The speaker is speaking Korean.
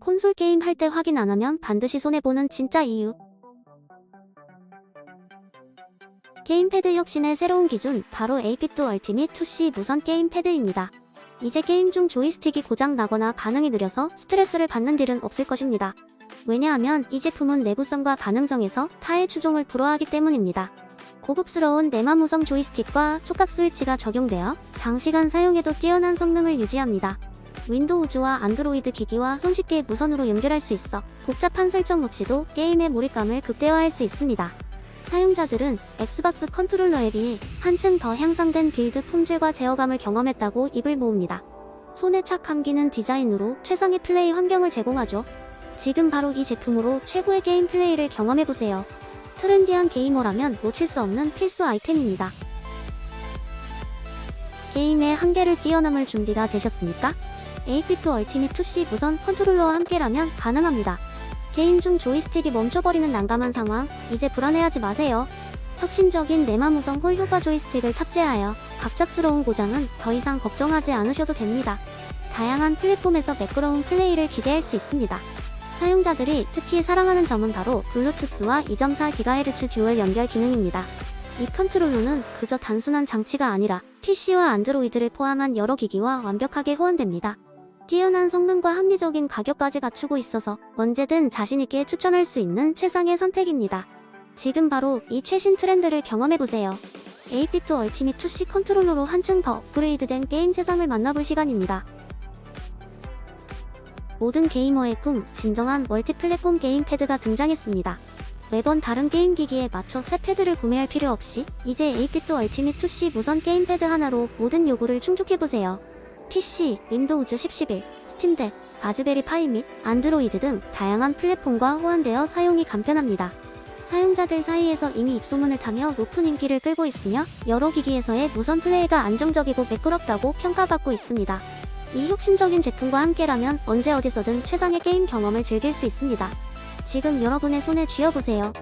콘솔 게임 할 때 확인 안 하면 반드시 손해보는 진짜 이유. 게임패드 혁신의 새로운 기준, 바로 에이핏도 얼티밋 2C 무선 게임패드입니다. 이제 게임 중 조이스틱이 고장 나거나 반응이 느려서 스트레스를 받는 일은 없을 것입니다. 왜냐하면 이 제품은 내구성과 반응성에서 타의 추종을 불허하기 때문입니다. 고급스러운 내마무성 조이스틱과 촉각 스위치가 적용되어 장시간 사용해도 뛰어난 성능을 유지합니다. 윈도우즈와 안드로이드 기기와 손쉽게 무선으로 연결할 수 있어 복잡한 설정 없이도 게임의 몰입감을 극대화할 수 있습니다. 사용자들은 엑스박스 컨트롤러에 비해 한층 더 향상된 빌드 품질과 제어감을 경험했다고 입을 모읍니다. 손에 착 감기는 디자인으로 최상의 플레이 환경을 제공하죠. 지금 바로 이 제품으로 최고의 게임 플레이를 경험해보세요. 트렌디한 게이머라면 놓칠 수 없는 필수 아이템입니다. 게임의 한계를 뛰어넘을 준비가 되셨습니까? 에이피트 얼티밋 2C 무선 컨트롤러와 함께라면 가능합니다. 게임 중 조이스틱이 멈춰버리는 난감한 상황, 이제 불안해하지 마세요. 혁신적인 내마무성 홀 효과 조이스틱을 탑재하여 갑작스러운 고장은 더 이상 걱정하지 않으셔도 됩니다. 다양한 플랫폼에서 매끄러운 플레이를 기대할 수 있습니다. 사용자들이 특히 사랑하는 점은 바로 블루투스와 2.4GHz 듀얼 연결 기능입니다. 이 컨트롤러는 그저 단순한 장치가 아니라 PC와 안드로이드를 포함한 여러 기기와 완벽하게 호환됩니다. 뛰어난 성능과 합리적인 가격까지 갖추고 있어서 언제든 자신있게 추천할 수 있는 최상의 선택입니다. 지금 바로 이 최신 트렌드를 경험해보세요. 에이피트 얼티밋 2C 컨트롤러로 한층 더 업그레이드된 게임 세상을 만나볼 시간입니다. 모든 게이머의 꿈, 진정한 멀티 플랫폼 게임 패드가 등장했습니다. 매번 다른 게임 기기에 맞춰 새 패드를 구매할 필요 없이 이제 에이피트 얼티밋 2C 무선 게임 패드 하나로 모든 요구를 충족해보세요. PC, 윈도우즈 1011, 스팀덱, 라즈베리 파이 및 안드로이드 등 다양한 플랫폼과 호환되어 사용이 간편합니다. 사용자들 사이에서 이미 입소문을 타며 높은 인기를 끌고 있으며 여러 기기에서의 무선 플레이가 안정적이고 매끄럽다고 평가받고 있습니다. 이 혁신적인 제품과 함께라면 언제 어디서든 최상의 게임 경험을 즐길 수 있습니다. 지금 여러분의 손에 쥐어보세요.